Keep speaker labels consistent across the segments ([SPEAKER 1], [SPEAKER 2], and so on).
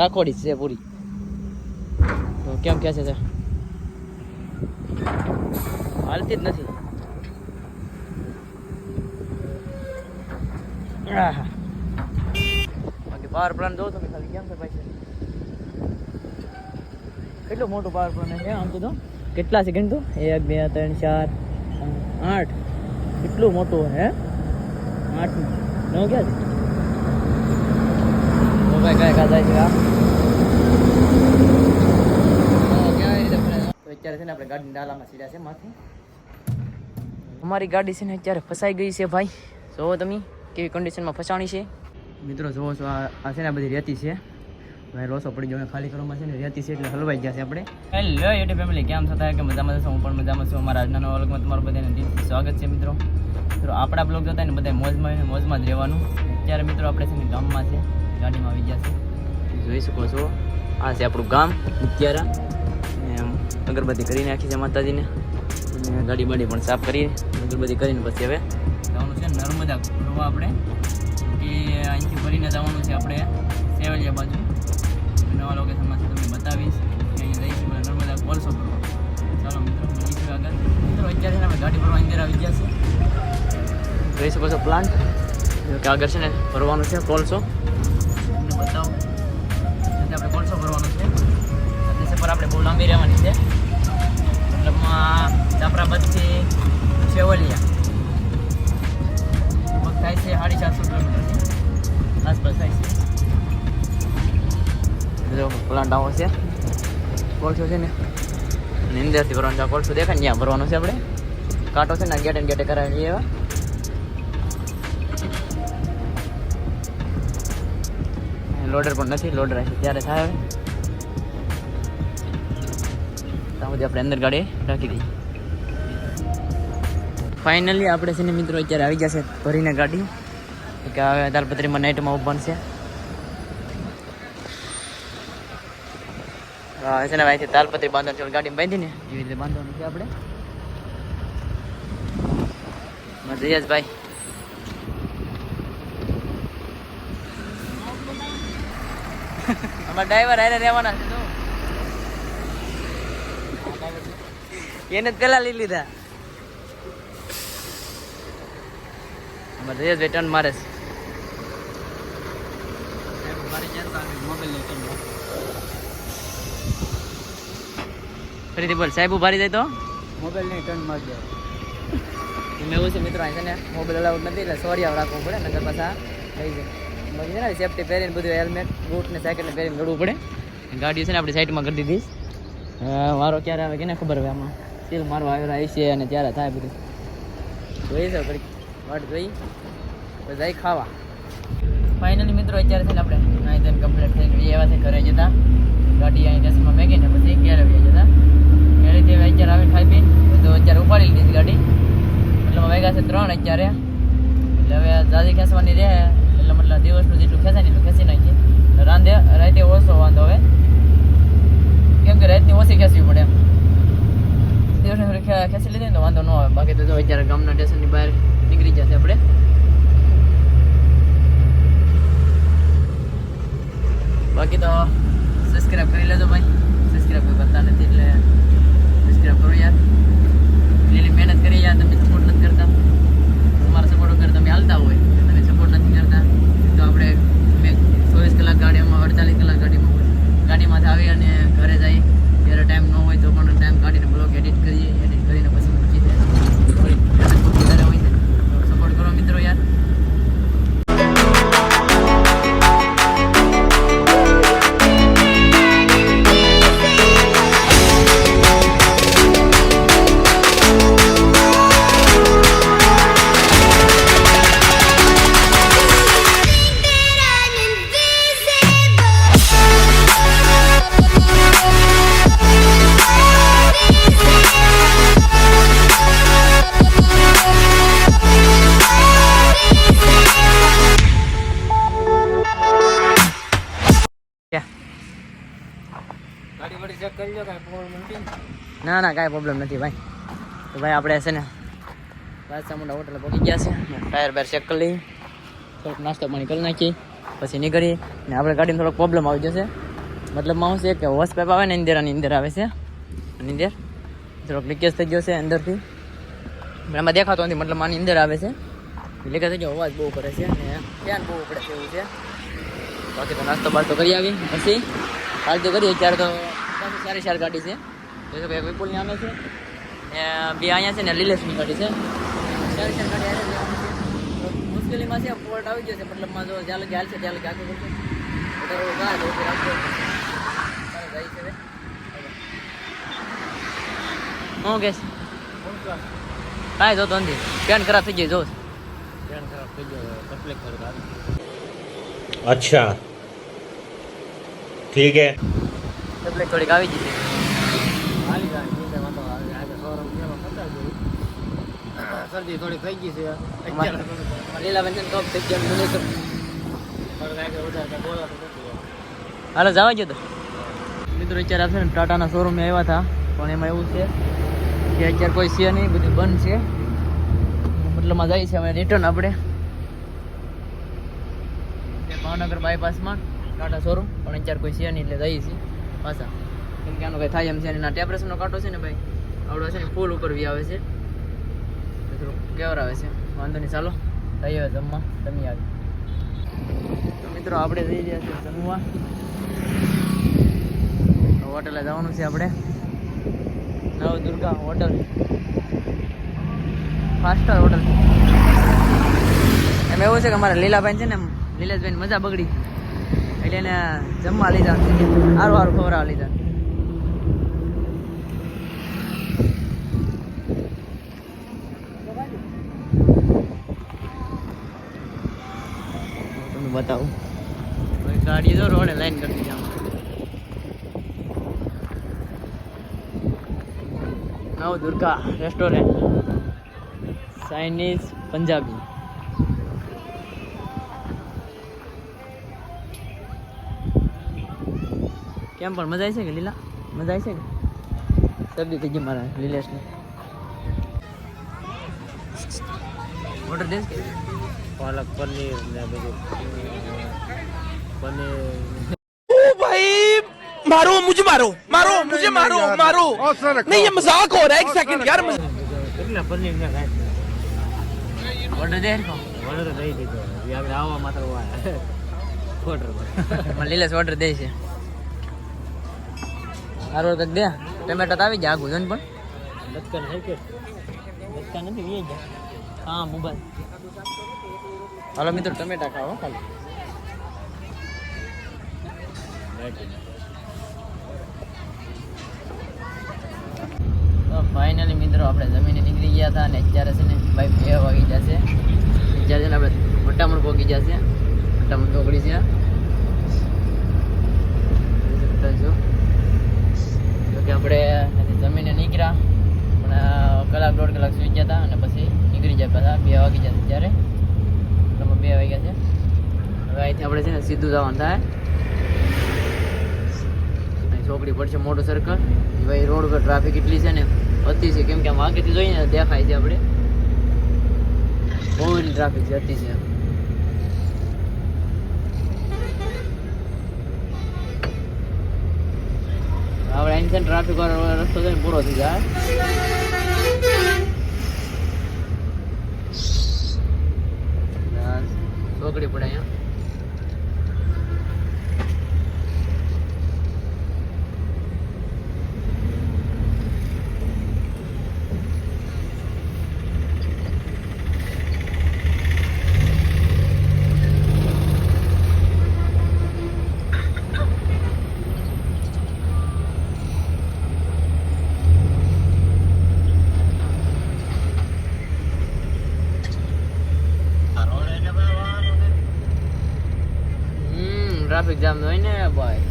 [SPEAKER 1] રાખોડી છે પૂરી. કેમ કે છે હાલતી જ નથી. બાકી પાવર પ્લાન્ટ જોઉં તમે ખાલી, કેમ છે ભાઈ? કેટલું મોટું પાવર પ્લાન્ટ છે? આમ તો કેટલા છે ગણતું? એક, બે, ત્રણ, ચાર, આઠ. કેટલું મોટું હે? આઠ નવ ક્યાં છે? ભાઈ કઈ કયા છે અત્યારે છે ને આપણે ગાડીની ડાલામાં સીધા છે માથે અમારી ગાડી છે ને અત્યારે ફસાઈ ગઈ છે ભાઈ. જોવો તમે કેવી કન્ડિશનમાં ફસાણી છે. મિત્રો જોવો છો આ આ છે ને આ બધી રેતી છે. ભાઈ રોસો પડી ગયો ખાલી કરવામાં છે ને રેતી છે એટલે હલવાઈ ગયા છે આપણે. હેલો યુટ્યુબ ફેમિલી કેમ થતા થાય કે મજામાં છો? હું પણ મજામાં છું. અમારા આજના વર્ગમાં તમારું બધાને દિલથી સ્વાગત છે મિત્રો. મિત્રો આપણા બ્લોગ જોતા ને બધા મોજમાં ને મોજમાં જ રહેવાનું. અત્યારે મિત્રો આપણે છે ને ગામમાં છે. ગાડીમાં આવી ગયા જોઈ શકો છો, આ છે આપણું ગામ, મુત્યારા. અગરબત્તી કરી નાખી છે માતાજીને. ગાડી બાડી પણ સાફ કરી, અગરબત્તી કરીને પછી હવે જવાનું છે નર્મદા ફરવા આપણે. કે અહીંથી ફરીને જવાનું છે આપણે સેવલિયા બાજુ. નવા લોકેશનમાંથી તમને બતાવીશ અહીંયા જઈશું નર્મદા કોલસો ફરવા. ચાલો મિત્રો મળીશું આગળ. મિત્રો અત્યારે આપણે ગાડી ફરવા અંદર આવી ગયા છે જોઈ શકો છો પ્લાન્ટ કે આગળ છે ને ફરવાનું છે કોલસો. સફર આપણે બહુ લાંબી રહેવાની છે. મતલબમાં જાફરાબાદથી સેવલિયા લગભગ થાય છે સાડી ચારસો કિલોમીટરની આસપાસ થાય છે. પ્લાન્ટ આવો છે. કોલસો છે ને. અને અંદરથી છે. કોલસો દેખાય ને, ત્યાં ભરવાનું છે આપણે. કાંટો છે ને ગેટ ગેટે કરાવી એવા. લોડર પણ નથી લોડર હશે ત્યારે થાય હવે? ત્યાં સુધી આપણે અંદર ગાડી રાખી દઈએ. ફાઇનલી આપણે છે ને મિત્રો અત્યારે આવી છે ભરીને ગાડી. કે હવે દાલપત્રીમાં નાઇટમાં ઊભા છે. હા છે ને અહીંથી તાલપત્રી બાંધો છે ગાડી બાંધીને એવી રીતે બાંધવાનું છે આપણે. જયેશભાઈ અમારા ડ્રાઈવર હારે રહેવાના તો એને પેલા લઈ લીધા. અમારે રિટર્ન મારે છે ફરીથી બોલ, સાહેબ ઉભારી જાય તો?
[SPEAKER 2] મોબાઈલ નહીં ટર્ન મારી દે
[SPEAKER 1] મેં એવું છે મિત્રો, અહીં છે ને મોબાઈલ અલાઉડ નથી, એટલે સોરી આવ રાખવું પડે નગર પાછા થઈ જાય બાકી છે ને સેફટી પહેરીને બધું હેલ્મેટ બૂટ ને સાયકલ પહેરીને ગળવું પડે. ગાડી છે ને આપણી સાઈડમાં કરી દીધી. વારો ક્યારે આવે કેને ખબર હવે આમાં? સીલ મારવા આવ્યો આવી છે અને ત્યારે થાય બધું. જોઈ છે ઘડીક વાટ જોઈ. પછી જાય ખાવા. ફાઇનલી મિત્રો, અત્યારે થઈને આપણે નાઈ ધન કમ્પ્લીટ થઈને એવા છે ઘરે જતા. ગાડી અહીં દસમાં મેગીને પછી ઘેર આવી જતા. ઘરેથી હવે અત્યારે આવી ખાઈ પીને. તો અત્યારે ઉપાડી લીધી ગાડી. એટલે વાગ્યા છે ત્રણ અત્યારે. એટલે હવે દાદી ખેંચવાની રહે. એટલે મતલબ દિવસનું જેટલું ખેંચાય એટલું ખેંચી નાખીએ. રાંધે, રાતે ઓછો વાંધો હવે કેમ કે રાતની ઓછી ખેંચવી પડે એમ. દિવસની ખેંચી લીધી ને તો વાંધો ન આવે. બાકી તો અત્યારે ગામના સ્ટેશનની બહાર નીકળી જશે આપણે. બાકી તો સબસ્ક્રાઈબ કરી લેજો ભાઈ. સબસ્ક્રાઈબ કોઈ કરતા નથી એટલે સબસ્ક્રાઈબ કરો યાર. લીલી મહેનત કરી યાર, તમે સપોર્ટ નથી કરતા. તમારા સપોર્ટ વગર તમે હાલતા હોય. તમે સપોર્ટ નથી કરતા. તો આપણે ચોવીસ કલાક ગાડીમાં, અડતાલીસ કલાક ગાડીમાં ગાડીમાંથી આવી અને ઘરે જઈએ. ત્યારે ટાઈમ ન હોય તો પણ ટાઈમ કાઢીને બ્લોગ એડિટ કરીએ એડિટ કરીને પછી
[SPEAKER 2] ને?
[SPEAKER 1] ના, કાંઈ પ્રોબ્લેમ નથી ભાઈ. તો ભાઈ આપણે છે ને રાજચામુંડા હોટલ પહોંચી ગયા છે. ટાયર બાયર ચેક કરી લઈએ. થોડોક નાસ્તો પાણી કરી નાખીએ, પછી નીકળીએ. ને આપણે ગાડીમાં થોડોક પ્રોબ્લેમ આવી જશે. મતલબમાં શું છે કે વોશ પાઇપ આવે ને ઇન્દિરાની અંદર આવે છે. આની અંદર. થોડોક લીકેજ થઈ ગયો છે અંદરથી. એમાં દેખાતો નથી, મતલબ આની અંદર આવે છે. લીકેજ થઈ ગયો, અવાજ બહુ કરે છે. અને ધ્યાન બહુ પડે છે એવું છે. બાકી તો નાસ્તો બાસ્તો કરી આવી પછી હાલ કરીએ ત્યારે તો સારી સારી ગાડી છે. જોઈ શકો એક વિપુલની આમે છે. ને બે અહીંયા છે ને લીલેશની ગાડી છે. ચાલીસની ગાડી મુશ્કેલીમાં છે પોર્ટ આવી ગયો છે મતલબમાં જો જ્યાં લગી હાલશે ત્યાં લગી આગળ પડશે. ગાય તો રાખજો ગાય છે હું કેસ કાંઈ જોતો નથી. પેન ખરાબ થઈ ગઈ જોઉં
[SPEAKER 2] પેન ખરાબ થઈ ગયો તકલીફ ખરાબ
[SPEAKER 3] અચ્છા. ઠીક હે.
[SPEAKER 1] તકલીફ થોડીક આવી
[SPEAKER 2] જશે શરદી થોડી થઈ ગઈ છે. અત્યારે થોડું
[SPEAKER 1] લીલાબેન છે ને કપ થઈ ગયા મને હાલો, જવા ગયો તો. મિત્રો, અત્યારે આપણે ટાટાના શોરૂમે આવ્યા હતા, પણ એમાં એવું છે કે અત્યારે કોઈ છે નહીં, બધું બંધ છે. મતલબમાં જાય છે, હવે રિટર્ન આપણે. ભાવનગર બાયપાસમાં ટાટા શોરૂમ પણ અત્યારે કોઈ છે નહીં એટલે જઈએ છીએ પાછા. કેમ કે આનું કંઈ થાય એમ છે ને ટેપરેશનનો કાંટો છે ને ભાઈ, આવડો છે ને ફૂલ ઉપર વી આવે છે. થોડુંક છે. વાંધો નહીં, ચાલો. થઈ હવે જમવા. જમી આવી. તો મિત્રો, આપણે જઈ રહ્યા છીએ જમવા. હોટલે જવાનું છે આપણે. Nav Durga hotel. Fast star hotel. એમ એવું છે કે અમારા લીલાભાઈ છે ને એમ લીલેશભાઈ મજા બગડી. એટલે એને જમવા લીધા. સારું સારું ખવડાવવા લીધા તમને બતાવું કોઈ ગાડી તો રોડે લાઈન કરતી જામ નવ દુર્ગા રેસ્ટોરન્ટ ચાઇનીઝ પંજાબી કેમ પણ મજા આવી છે કે લીલા? મજા આવી છે કે? શરદી થઈ ગઈ મારા લીલેશને. ઓર્ડર દેશ કે?
[SPEAKER 2] પાલક પનીર ને બધું પનીર
[SPEAKER 4] भाई मारो मुझे मारो मारो मुझे मारो मारो नहीं ये मजाक हो रहा है एक सेकंड यार मजाक-
[SPEAKER 2] કેટલા પનીર ને ખાય
[SPEAKER 1] ઓર્ડર દે
[SPEAKER 2] ઓર્ડર દઈ દીધો હવે આપણે આવવા માત્ર ઓર્ડર
[SPEAKER 1] મને લીલેશ ઓર્ડર દે છે સારું કંઈક દે ટમેટા તો આવી જાય આગું જોને પણ
[SPEAKER 2] દત્તન હે કે
[SPEAKER 1] બચકા નથી વી જાય હા મોબાઈલ. હાલો મિત્રો ટમેટા ખાઓ ખાલી. તો ફાઇનલી મિત્રો આપણે જમીને નીકળી ગયા હતા અને અત્યારે છે ને ભાઈ બે વાગી જશે અત્યારે છે ને આપણે મોટામણ પહોંચી જશે મોટામણ ચોકડી છે. જોકે આપણે જમીને નીકળ્યા પણ કલાક દોઢ કલાક સુઈ ગયા હતા અને પછી નીકળી જાય પાછા બે વાગી જશે ત્યારે. એટલે બે વાગ્યા છે. હવે અહીંથી આપણે છે ને સીધું જવાનું થાય. અહીં ચોકડી પડશે મોટું સર્કલ ભાઈ રોડ પર ટ્રાફિક એટલી છે ને, અતિ છે. કેમ કે આમ આગળથી જોઈએ ને દેખાય છે આપણે. બહુ એટલી ટ્રાફિક છે, અતિ છે. આપણે અહીં છે ને ટ્રાફિક વાળો રસ્તો છે ને પૂરો થઈ જાય ચોકડી પડે અહીંયા હમ ટ્રાફિક જામ હોય ને ભાઈ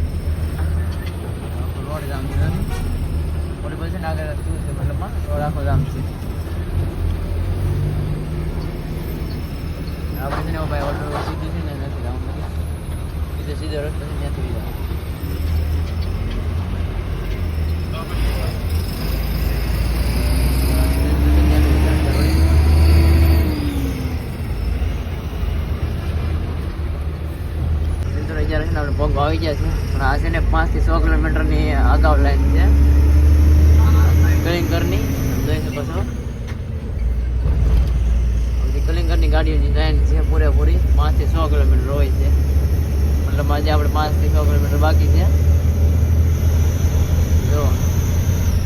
[SPEAKER 1] રોડ જામ છે. છે ને આગળ શું છે મતલબ રોડ આખો જામ છે. આપણે ભાઈ ઓર્ડર સીધી છે ને, નથી જવાનું સીધો સીધો રસ્તો છે ત્યાંથી જવાનું મિત્રો અત્યારે છે ને આપણે પગ આવી ગયા છે પણ આ છે ને પાંચથી સો કિલોમીટરની અગાઉ લાઈન છે. કલિંગરની જોઈ શકો છો. બધી કલિંગરની ગાડીઓની લાઈન છે પૂરેપૂરી, પાંચથી સો કિલોમીટર હોય છે. મતલબ આજે આપણે પાંચથી સો કિલોમીટર બાકી છે. જો,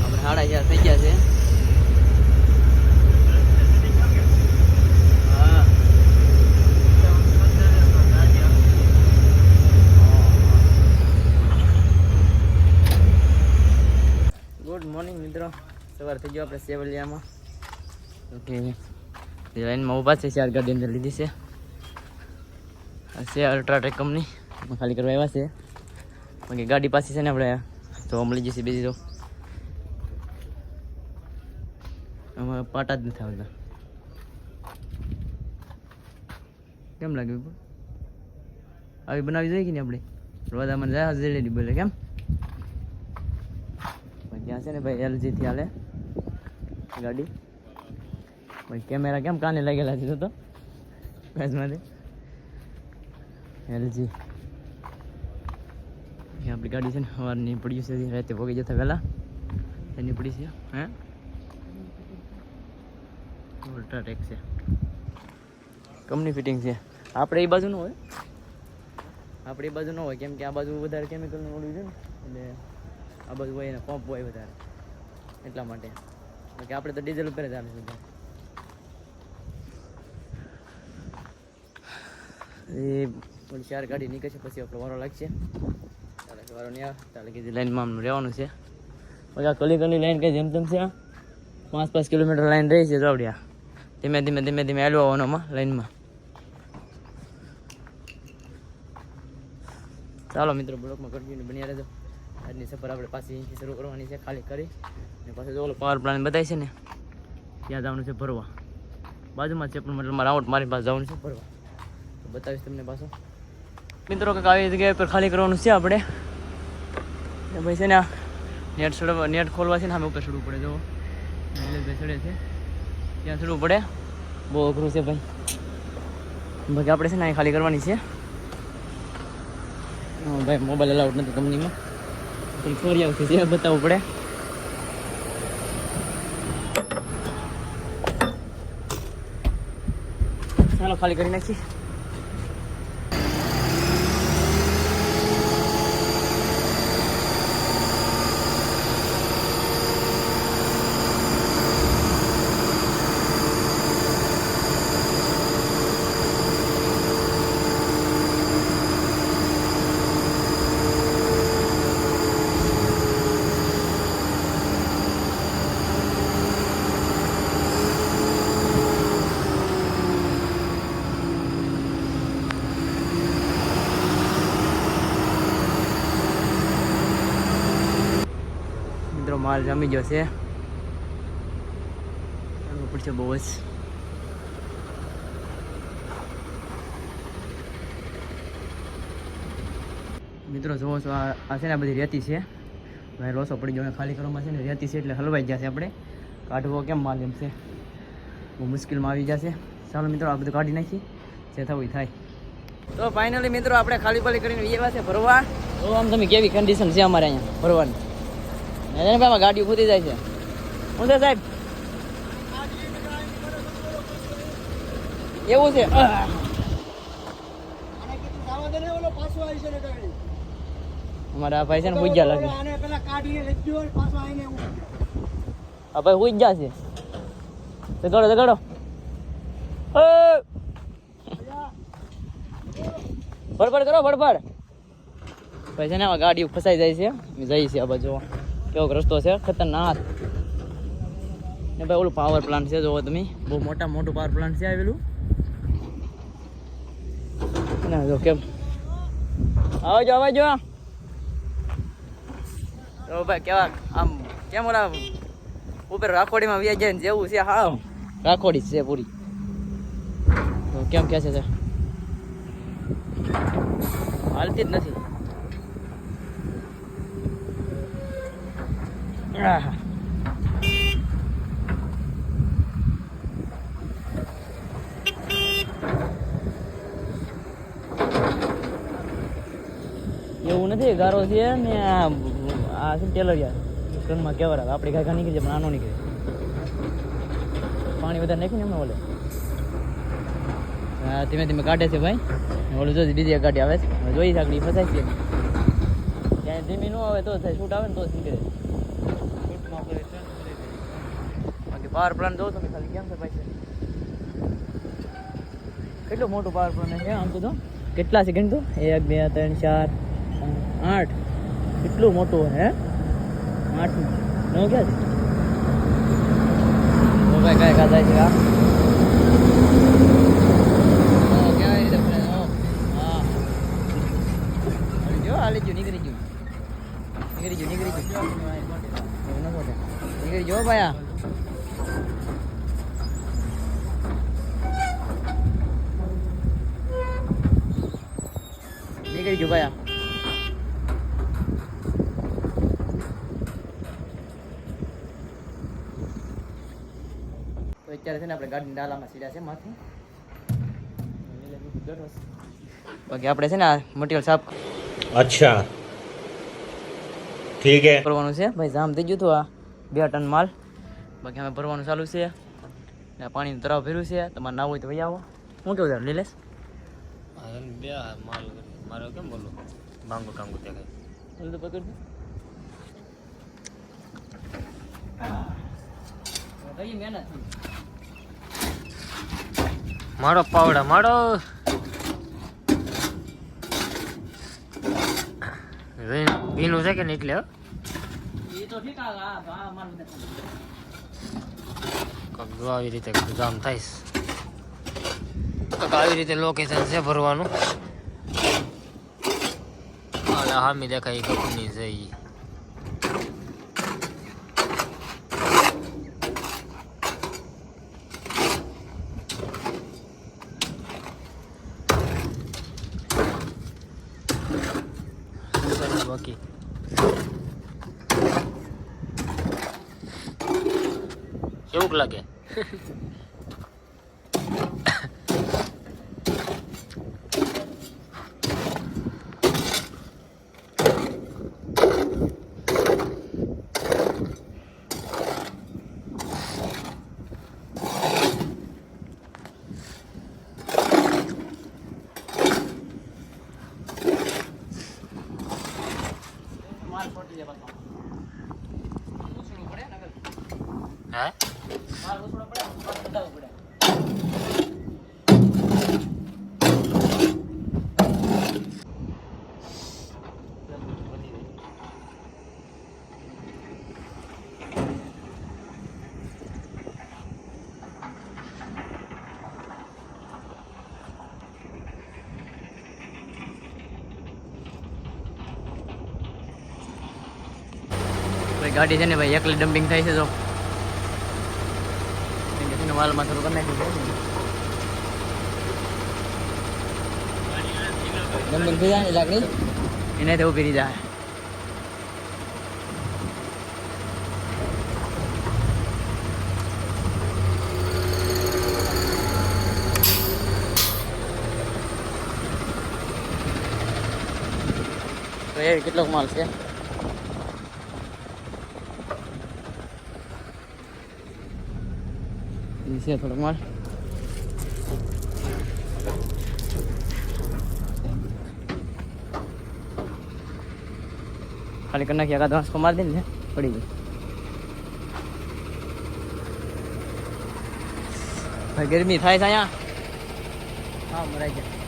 [SPEAKER 1] આપણે સાડા ચાર થઈ ગયા છે હા ગુડ મોર્નિંગ મિત્રો સવાર થઈ ગયો આપણે સેવલિયામાં ઓકે. લાઈનમાં ઊભા છે ચાર ગાડી અંદર લીધી છે. છે અલ્ટ્રાટેક કંપની. ખાલી કરવા આવ્યા છે. બાકી ગાડી પાછી છે ને આપણે જોવા મળી જશે બીજી તો. આમાં પાટા જ નથી આવતા. કેમ લાગ્યું આવી બનાવી જોઈએ કે નહીં આપણે? રોદામાં જાય હાજરી બોલે, કેમ? ત્યાં છે ને ભાઈ એલજીથી હાલે. ગાડી. ભાઈ, કેમેરા કેમ કાને લાગેલા છે તો? કાચમાંથી એલજી આપણી ગાડી છે ને સવાર નીપડ્યું છે, રાતે ભોગી જતા પહેલા. એ નીપડી છે, હે? અલ્ટ્રાટેક છે. કંપની ફિટિંગ છે. આપણે એ બાજુ હોય. આપણે એ બાજુ ન હોય, કેમ કે આ બાજુ વધારે કેમિકલનું ઓળ્યું છે ને, એટલે આ બાજુ હોય એને પંપ હોય વધારે. એટલા માટે. બાકી આપણે તો ડીઝલ ઉપર જ આવીશું એ પણ ચાર ગાડી નીકળશે પછી આપણે વારો લાગશે. ચાલે વારો નહીં આવે. ચાલે, કીધી લાઈનમાં આમ રહેવાનું છે. પછી આ કલી કલી લાઈન કઈ જેમ તેમ છે પાંચ પાંચ કિલોમીટર લાઈન રહી છે, જોવડિયા. ધીમે ધીમે ધીમે ધીમે હાલવા આવવાનોમાં લાઈનમાં ચાલો, મિત્રો, બ્લોકમાં કરજો બન્યા રહેજો. આજની સફર આપણે પાછી અહીંથી શરૂ કરવાની છે, ખાલી કરી. અને પાછું ઓલો પાવર પ્લાન્ટ બતાવી છે ને, ત્યાં જવાનું છે ભરવા. બાજુમાં છે પણ મતલબ રાઉન્ડ મારી પાસે જવાનું છે ભરવા. બતાવીશ તમને પાછું. મિત્રો કંઈક આવી જગ્યા પર ખાલી કરવાનું છે આપણે. ભાઈ છે ને નેટ ચડવા નેટ ખોલવા છે ને અમે ઉપર ચડવું પડે જો ભાઈ ચડે છે. ત્યાં ચડવું પડે. બહુ અઘરું છે ભાઈ. બાકી આપણે છે ને અહીં ખાલી કરવાની છે. ભાઈ મોબાઈલ અલાઉડ નથી કંપનીમાં. પણ ફરી આવશે જે બતાવવું પડે. ચાલો ખાલી કરી નાખી મિત્રો માલ જમી ગયો છે. પડશે બહુ જ. મિત્રો જોવો છો, આ છે ને આ બધી રેતી છે. ભાઈ, લોસો પડી ગયો ખાલી કરવામાં છે ને, રેતી છે એટલે હલવાઈ જશે આપણે. કાઢવો કેમ માલ એમ છે. બહુ મુશ્કેલમાં આવી જશે ચાલો મિત્રો, આ બધું કાઢી નાખી. જે થવું એ થાય. તો ફાઇનલી મિત્રો, આપણે ખાલી પાલી કરીને એવા છે ભરવા. તો આમ તમે કેવી કન્ડિશન છે અમારે અહીંયા ભરવાની? એને ભાઈ ગાડીઓ ખૂટી જાય છે. હું છે સાહેબ? એવું છે?
[SPEAKER 2] ને ને
[SPEAKER 1] અમારા ભાઈ છે ને પૂજ્યા લાગે. આ ભાઈ પૂજ્યા છે. દગાડો એ! ફડફડ કરો ફડફડ. ભાઈ છે ને આમાં ગાડીઓ ફસાઈ જાય છે. જઈએ છીએ આ બાજુ કેવો રસ્તો છે? ખતરનાક. ને ભાઈ, ઓલું પાવર પ્લાન્ટ છે, જોવો તમે. બહુ મોટા મોટું પાવર પ્લાન્ટ છે આવેલું. ના, જો કેમ? આવજો આવજો. તો ભાઈ, કેવા, આમ, કેમ ઉપર રાખોડીમાં વ્યાજ જાય જેવું છે હા રાખોડી છે પૂરી. કેમ કે છે હાલતી જ નથી. આહા. એવું નથી, ગારો છે ને આ ને ટેલરિયા? ઘરમાં કેવા આવે, આપણી ગાય નીકળી જાય, પણ આનો નીકળે. પાણી વધારે નાખ્યું ને એમને ઓલે? હા, ધીમે ધીમે કાઢે છે ભાઈ. ઓલું જો બીજી ગાડી આવે છે. જોઈ સાંકડી ફસાય છે ત્યાં ધીમી ન આવે તો થાય, શૂટ આવે ને તો જ નીકળે બાકી પાવર પ્લાન્ટ જોઉં તમે ખાલી કેમ છે ભાઈ કેટલું મોટું પાવર પ્લાન્ટ છે? આમ તો જો કેટલા સેકન્ડ તો? એક બે ત્રણ ચાર પાંચ, આઠ. કેટલું મોટું હે? આઠ. નવ ક્યાં છે? ઓ ભાઈ કાંઈ કાં થાય છે આ ઓ, કેવી રીતે ફરે? ઓ, હા હાલી ગયો હાલી ગયો નીકળી ગયું નીકળી ગયું નીકળી ગયું એવું ન બોલે. નીકળી ગયો ભાઈ આ નીકળી ગયું ભાઈ આ તો અત્યારે છે ને આપણે ગાડીની ડાલામાં સીધા છે માથે. બાકી આપણે છે ને આ મટીરિયલ સાફ
[SPEAKER 3] અચ્છા. ઠીક છે
[SPEAKER 1] કરવાનું છે. ભાઈ જામ થઈ ગયું હતું આ બે ટન માલ. બાકી અમે ભરવાનું ચાલુ છે. ને પાણીનું તરાવ ભર્યું છે. તમારે ના હોય તો ભાઈ આવો. હું કેવું તારું લીલેશ
[SPEAKER 2] બે માલ મારો કેમ બોલો ભાંગો ટાંગો ત્યાં
[SPEAKER 1] કઈ. તો
[SPEAKER 2] મારો પાવડા, મારો. ભીનું છે કે નહીં એટલે?
[SPEAKER 1] એ
[SPEAKER 2] આવી રીતે જામ કાંક આવી રીતે લોકેશન છે ભરવાનું. હામી દેખાય એ કંપની છે ઈ.
[SPEAKER 1] ગાડી છે ને ભાઈ એકલી ડમ્પિંગ થાય છે જો. વાલમાં થોડું કરી નાખ્યું છે. ડમ્પિંગ થઈ જાય લાકડી? એને તો ઊભી જાય. કેટલોક માલ છે? છે થોડોક માલ ખાલી કરી નાખી એકાદ વાંસકો મારી દે ને પડી ગઈ. ભાઈ, ગરમી થાય છે અહીંયા? હા, મરાઈ જાય